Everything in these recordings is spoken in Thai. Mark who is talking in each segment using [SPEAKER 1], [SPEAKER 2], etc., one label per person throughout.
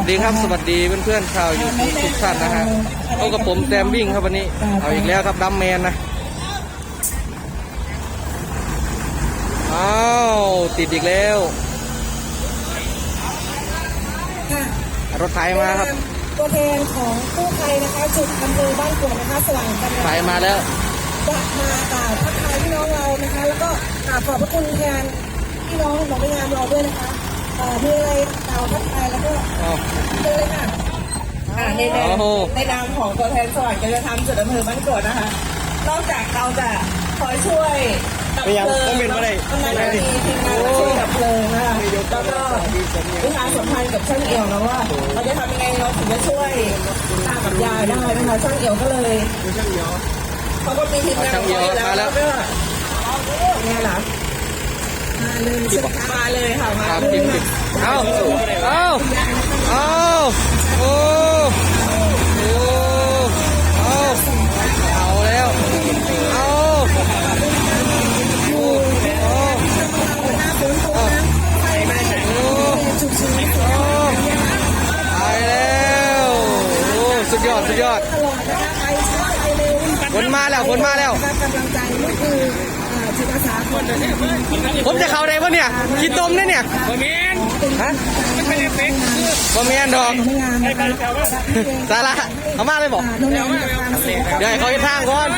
[SPEAKER 1] วัสดีครับ สวัสดีเพื่อนๆชาวยูทูบทุกท่านนะฮะพบกับผมแซมวิ่งครับวันนี้ เอาอีกแล้วครับดัมแมนนะ อ้าว ติดอีกแล้ว
[SPEAKER 2] ค่ะ
[SPEAKER 1] รถไถมาครับ
[SPEAKER 2] ตัวแทนของกู้ภัยนะคะ จุดอำเภอบ้านกวดนะคะสว่างกำ
[SPEAKER 1] ไถ
[SPEAKER 2] ลัง
[SPEAKER 1] มาแล้ว
[SPEAKER 2] จะมากล่าวทักทายพี่น้องเรานะคะ แล้วก็กราบขอบพระคุณแทนพี่น้องหนองงามเราด้วยนะคะเอ่อ มีอะไรกล่าทักทายแล้วก็เจอเลยค่ะอ่าในน
[SPEAKER 1] โอ้โห
[SPEAKER 2] ในนามของตัวแทนสว่างกำลังทำจุดอำเภอบ้านกวดนะคะ นอกจากเราจะคอยช่วยดับเพลิงแล้วก็จะมีทีมงานมาช่วยดับเพลิงนะคะแล้วก็วิชาสัมพันธ์กับช่างเอี่ยวนะว่า เราจะทำยังไงเราถึงจะช่วยตากับยายได้นะคะช่างเอี่ยวก็เลยเขาก็มีทีมงานของเขาอยู่แล้วก็เนี่ยหล่ะ มาเลยค่ะมาเลย
[SPEAKER 1] เอาเอาเอาโอ้โอ้เอาเอาแล้วเอาโอ้โอ้โอ้ตายแล้วโอ้สุดยอดสุดยอด
[SPEAKER 2] ตลอดนะคะไปช้าไปเร็ว
[SPEAKER 1] ฝนมาแล้วฝนมาแล้ว
[SPEAKER 2] กำลังใจนี่คืออ่า จิตอาสาคน
[SPEAKER 1] ผมจะเข้าได้ปะเนี่ยกินต้มเนี่ยเนี่ย
[SPEAKER 3] บะเมียน
[SPEAKER 1] ฮะ
[SPEAKER 3] มันไม่ได้เฟก
[SPEAKER 1] บ่แม่นดอก
[SPEAKER 2] งานนะคะ
[SPEAKER 1] สาระเอามาเลยบอก
[SPEAKER 2] โรงแรมความสุข
[SPEAKER 1] เดี๋ยวให้เขาจะทางก่อน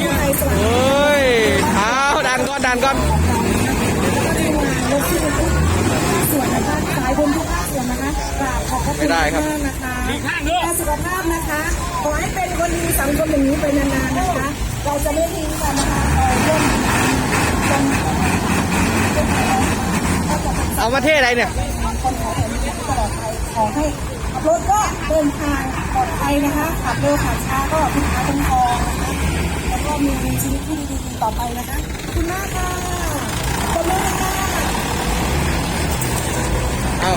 [SPEAKER 2] กู้ภัยสว่าง
[SPEAKER 1] เฮ้ยเอาดันก่อนดันก่อน
[SPEAKER 2] รถที่ทุกส่วนนะคะสายบุญทุกภาคส่วนนะคะกราบขอบพระคุณมากนะคะการสุขภาพนะคะ ขอให้เป็นคนดีสังคมอย่างนี้ไปนานๆนะคะ เราจะไม่ทิ้งกันนะคะเอ่อร่วมกัน
[SPEAKER 1] เอามาเทอะไรเนี่ย
[SPEAKER 2] คนขอแผ่นดินตลอดไปขอให้ขับรถก็เดินทางปลอดภัยนะคะขับเร็วขับช้าก็พิพาคุ้มครองนะคะแล้วก็มีชีวิตที่ดีๆต่อไปนะคะขอบคุณมากค่ะขอบคุณค่ะ
[SPEAKER 1] เอา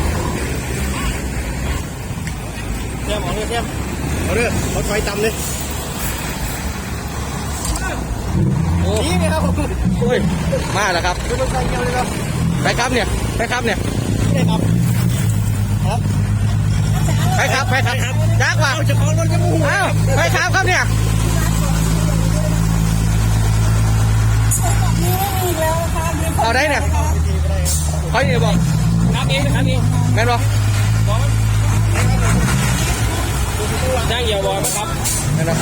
[SPEAKER 3] เทียมเอาเรือเทียมเอาเรือเอาไฟต่ำเลย
[SPEAKER 1] โอ้
[SPEAKER 3] นี่นี่ครับผม
[SPEAKER 1] โอ้ยมาแล้วครับ
[SPEAKER 3] ดูไฟเกี่ยวเลยครับ
[SPEAKER 1] ไปครับเนี่ยไปครับเนี่ย
[SPEAKER 3] นี่ครับครับ
[SPEAKER 1] ไปครับไปครับจักว่า
[SPEAKER 3] เอาจะขอรถจะมู
[SPEAKER 1] เอ้าไปครับครับเนี่ย
[SPEAKER 2] นี่อีกแล้วนะคะ
[SPEAKER 1] เอาได้เนี่ยเขาเนี่ยบอก
[SPEAKER 3] น้ำเองนะครับนี่
[SPEAKER 1] แม่นบอก
[SPEAKER 3] ย่างเหี่ยวบอลครับ
[SPEAKER 1] แม่นบอก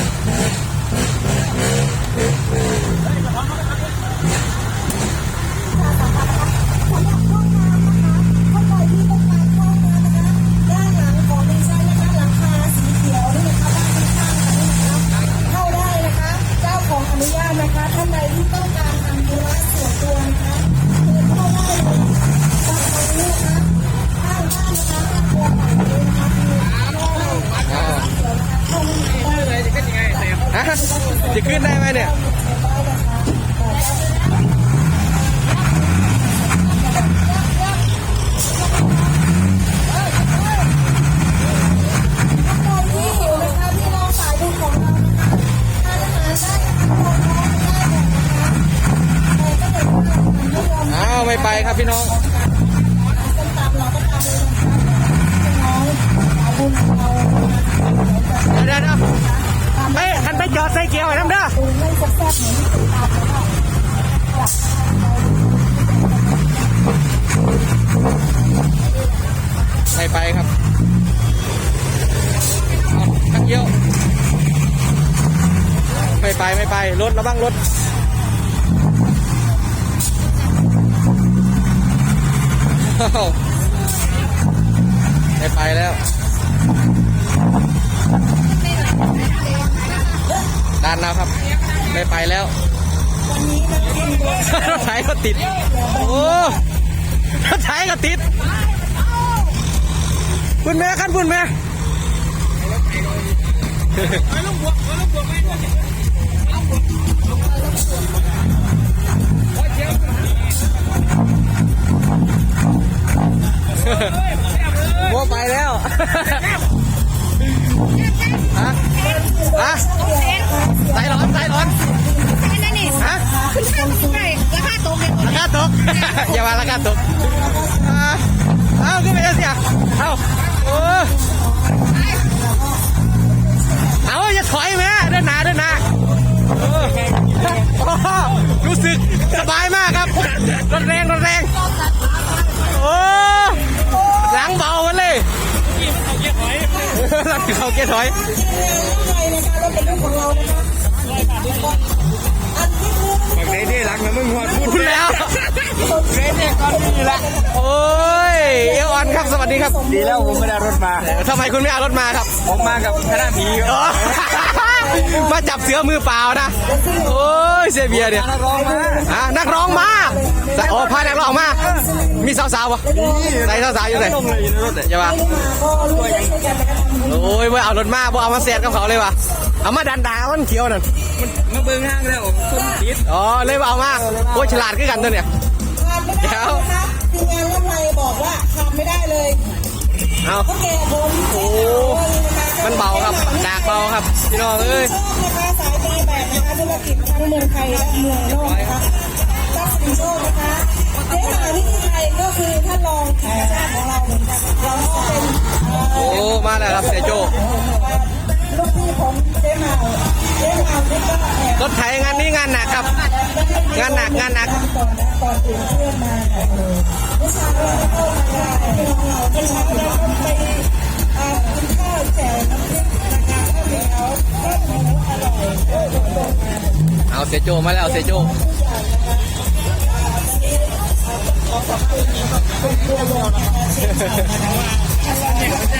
[SPEAKER 3] แต่
[SPEAKER 2] ถ้เกิดว่ามันไม่ยอม
[SPEAKER 1] เอาไม่ไปครับพี่น้อง ไปไปรถระวังรถไม่ไปแล้วดันแล้วครับ ไม่ไปแล้ว
[SPEAKER 2] รถ
[SPEAKER 1] ไถก็ติด โอ้รถไถก็ติดคุณแม่ขั้นคุณแม่ โมไปแล้วฮะฮะใจร้อนใจร้อนฮะ
[SPEAKER 4] ราคาตก
[SPEAKER 1] ราคาตกอย่าว่าราคาตกเอาขึ้นไปเสียเอาเอาจะถอยไหม รู้สึกสบาย
[SPEAKER 2] มากครับรถแรงรถแรงโอ้หลังเบากันเลยรังเขา
[SPEAKER 3] เกียร์ถอยฝั่งรังนะมึงหัวพูด
[SPEAKER 1] แล้ว
[SPEAKER 3] เรนเนี่อนนี้ละ
[SPEAKER 1] โอ้ยเอวอนครับสวัสดีครับ
[SPEAKER 3] ดีแล้วผมไม่ได้รถมา
[SPEAKER 1] ทำไมคุณไม่เอารถมาครับ
[SPEAKER 3] ผมมากับคณะผี
[SPEAKER 1] ครั มาจับเสือมือเปล่านะ โอ้ยเซเบียร์เนี่ย
[SPEAKER 3] นักร้องมา
[SPEAKER 1] อะนักร้องมาแต่โอ้พานักร้องมา มีสาวๆปะใส่สาวๆอยู่ไหน
[SPEAKER 3] ลงเลยอยู่ในรถเนี่ย
[SPEAKER 1] ใช่ปะ
[SPEAKER 2] มาก็รู้ใจกันนะคะ
[SPEAKER 1] โอ้ยไม่เอารถมาบ่เอามาเสียดกับเขาเลยวะเอามาดันดามันเขียวนั่น
[SPEAKER 3] มาเบิ่งห้างแล้วคนคิด
[SPEAKER 1] อ๋อเลยบ่เอามาโอ้ยฉลาดขึ้นกันตัวเนี่ย
[SPEAKER 2] ทานไม่ได้นะคะทีมงานรถไฟบอกว่าทานไม่ได้เลย
[SPEAKER 1] เอา
[SPEAKER 2] แก่ผม
[SPEAKER 1] โอ้มันเบาครับดากเบาครับพี่น้องเอ้ย
[SPEAKER 2] สายตีแบบนะคะธุรกิจทั้งเมืองไทยและเมืองนอกนะคะทรัพย์สินโชคนะคะเจ๊หมไทยก็คือท่านรองแขกของเราเหมือนกันเราเป็น
[SPEAKER 1] โอ้มาแล้วครับเสียโจ
[SPEAKER 2] ลูกพี่ของเจ๊หมา
[SPEAKER 1] รถไถงานนี้งานหนักครับ งานหนักงานหนัก
[SPEAKER 2] ก่อนตื่นเอนมาเนี่ยเออเช้าเราก็มาได้พี่น้องเราเมื่อเช้าเราก็ไปอ่ากินข้าวแจ่วน้ำพริกนะคะข้าวเหนียวข้าวหมูอร่อยก็โดนลงมา
[SPEAKER 1] เอาเสียโจมาแล้วเอาเสียโจ
[SPEAKER 2] ร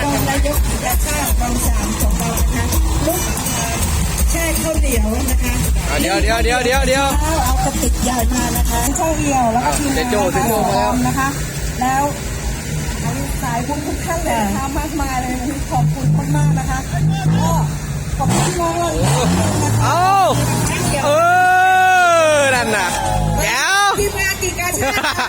[SPEAKER 2] องนายกยาชาติบางสามของเรา แช่ข้าวเหนียวนะคะ
[SPEAKER 1] อะเดี๋ยวเดี๋ยวเดี๋ยวเดี๋ยวเดี๋ยว
[SPEAKER 2] ข้าวเอากระติกใหญ่มานะคะข้าวเดียวแล้วก็ทีม
[SPEAKER 1] เดี๋
[SPEAKER 2] งา
[SPEAKER 1] ยวโจ้เดี๋ยวโจ้มาแล้ว
[SPEAKER 2] นะคะ แล้วสายบุญทุกท่านเลยนะคะมากมายเลยนะคะขอบคุณมากๆนะคะก็ขอบคุณน้องเราอีกครั้งหนึ่งนะคะ
[SPEAKER 1] เอาเออนั่นน่ะแก้ว
[SPEAKER 2] ทีมงานกีการชาตินะคะ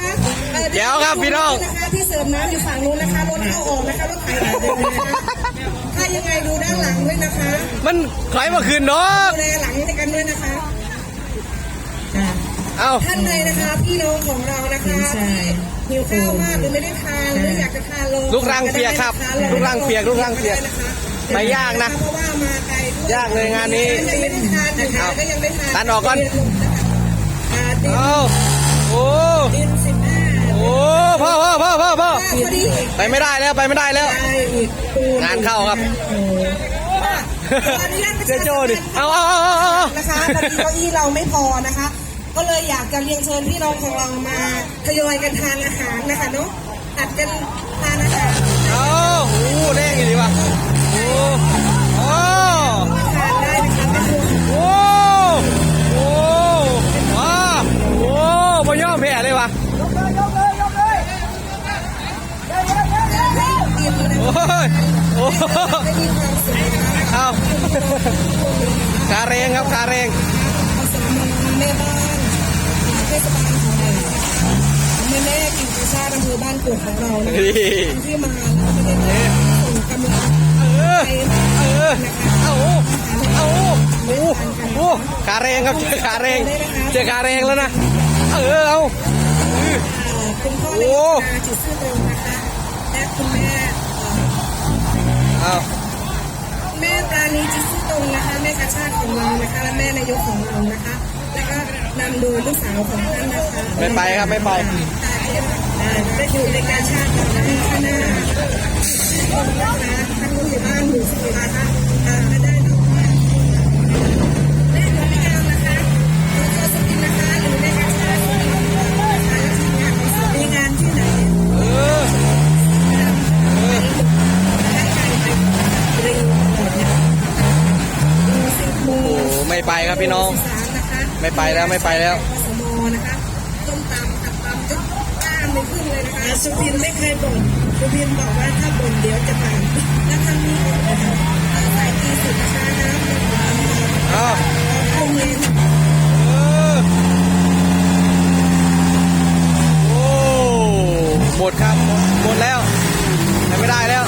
[SPEAKER 2] เอ่อ
[SPEAKER 1] แจ๋วครับพี่น้อง
[SPEAKER 2] นะคะที่เสริมน้ำอยู่ฝั่งนู้นนะคะรถเข้าออกนะคะรถไถออกเลยนะคะถ้า ยังไงดูด้านหลังด้วยนะคะ
[SPEAKER 1] มันถอยมาคืนเนาะ
[SPEAKER 2] ดูแลหลังในกันด้วยนะคะ
[SPEAKER 1] เอา
[SPEAKER 2] ท่านใดนะคะพี่น้องของเรานะคะที่หิวข้าวมากหรือไม่ได้ทานหรืออยากจะทานโล
[SPEAKER 1] ลูกรังเปียกครับ ลูกรังเปียกลูกรังเปียกไม่ยากนะ
[SPEAKER 2] เพราะว่ามาไกลด้วย
[SPEAKER 1] ยากเลยงานนี้
[SPEAKER 2] ยังไม่ได้ทานนะคะก็ยังไม่ทาน
[SPEAKER 1] ตัดออกก่อน
[SPEAKER 2] อ่าดิน
[SPEAKER 1] เอาโอ้
[SPEAKER 2] ดินสิบห้า
[SPEAKER 1] โอ้ พ่อพ่อพ่อพ่อพ่อ
[SPEAKER 2] พอดี
[SPEAKER 1] ไปไม่ได้แล้วไปไม่ได้แล้ว
[SPEAKER 2] ได้อีกปู
[SPEAKER 1] งานเข้าครับ
[SPEAKER 2] โอ้อะขออนุญาตประ
[SPEAKER 1] เจ๊
[SPEAKER 2] ชา
[SPEAKER 1] โจ
[SPEAKER 2] สัมพัน
[SPEAKER 1] ดิ
[SPEAKER 2] ธ์
[SPEAKER 1] เอาเอาเอาเอาเอา
[SPEAKER 2] นะคะตอนนี้เก้าอี้เราไม่พอนะคะ ก็เลยอยากจะเรียนเชิญพี่น้องของเรามาทยอยกันทานอาหารนะคะเนาะตัดกันทานอาหาร
[SPEAKER 1] เอาโอ้แดงอยู่ดีว่ะ ยมเลย
[SPEAKER 2] นะ
[SPEAKER 1] โอ้ยโอ้
[SPEAKER 2] ไม่มีความสุขนะคะ
[SPEAKER 1] เอาคาเรงครับคาเรง
[SPEAKER 2] เอาสมนแม่บ้านเทศบาลของเราแม่แม่กินพิซซ่าอำเภอบ้านกวดของเราที่มาแล้วก็ได้ส่งกำลัง
[SPEAKER 1] เออ
[SPEAKER 2] ใจ
[SPEAKER 1] เออ
[SPEAKER 2] นะคะ
[SPEAKER 1] เอาเอาโอ้โอ้คาเรงครับเจอคาเรงเจอคาเรงแล้วนะเออเอา
[SPEAKER 2] คุณพ่อเลนจิตซื่อตรงนะคะและคุณแม่ อ่อ
[SPEAKER 1] เอา
[SPEAKER 2] แม่ปราณีจิตซื่อตรงนะคะแม่กาชาติของเรานะคะและแม่นายกของเรานะคะ แล้วก็นำโดยลูกสาวของท่านนะคะ
[SPEAKER 1] ไม่ไปครับไม่ไป
[SPEAKER 2] ได้อยู่ในการชาติของท่านข้างหน้านะคะท่านผู้ใหญ่บ้านหมู่สิบนะคะอ่าได้ ไม่ไป
[SPEAKER 1] แล้วไม่ไปแล้ว
[SPEAKER 2] สมนะคะต้มตำตับตำจุดกล้ามไม่ขึ้นเลยนะคะสุพินไม่เคยบ่นสุพินบอกว่าถ้าบ่นเดี๋ยวจะตามและครั้งนี้นะคะใส่กีสุดนะคะน้ำหนึ่งวัน
[SPEAKER 1] เอา
[SPEAKER 2] ปรุงเอง
[SPEAKER 1] เออโอ้หมดครับหมดหมดแล้วไปไม่ได้แล้ว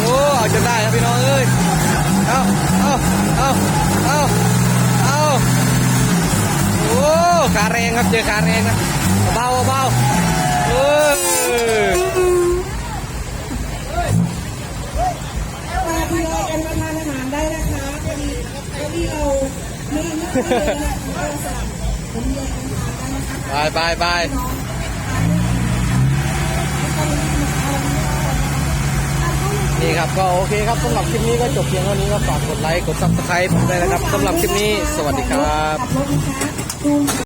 [SPEAKER 1] โอ้เอาจนได้ครับพี่น้องเอ้ย เอาเอาเอาเอาเอาโอ้ ขาแรงครับเจอขารงครับเบาเบาเออ
[SPEAKER 2] มาทยอยกันมาทานอาหารได้นะคะพอดีพอดีเราไม่ไม่เลยเราสั่งผมเลย
[SPEAKER 1] ไปไปไปนี่ครับก็โอเคครับสำหรับคลิปนี้ก็จบเพียงเท่านี้ก็ฝากกดไลค์กดซับสไครป์ผมด้วยนะครับสำหรับคลิปนี้ สวัสดีครับ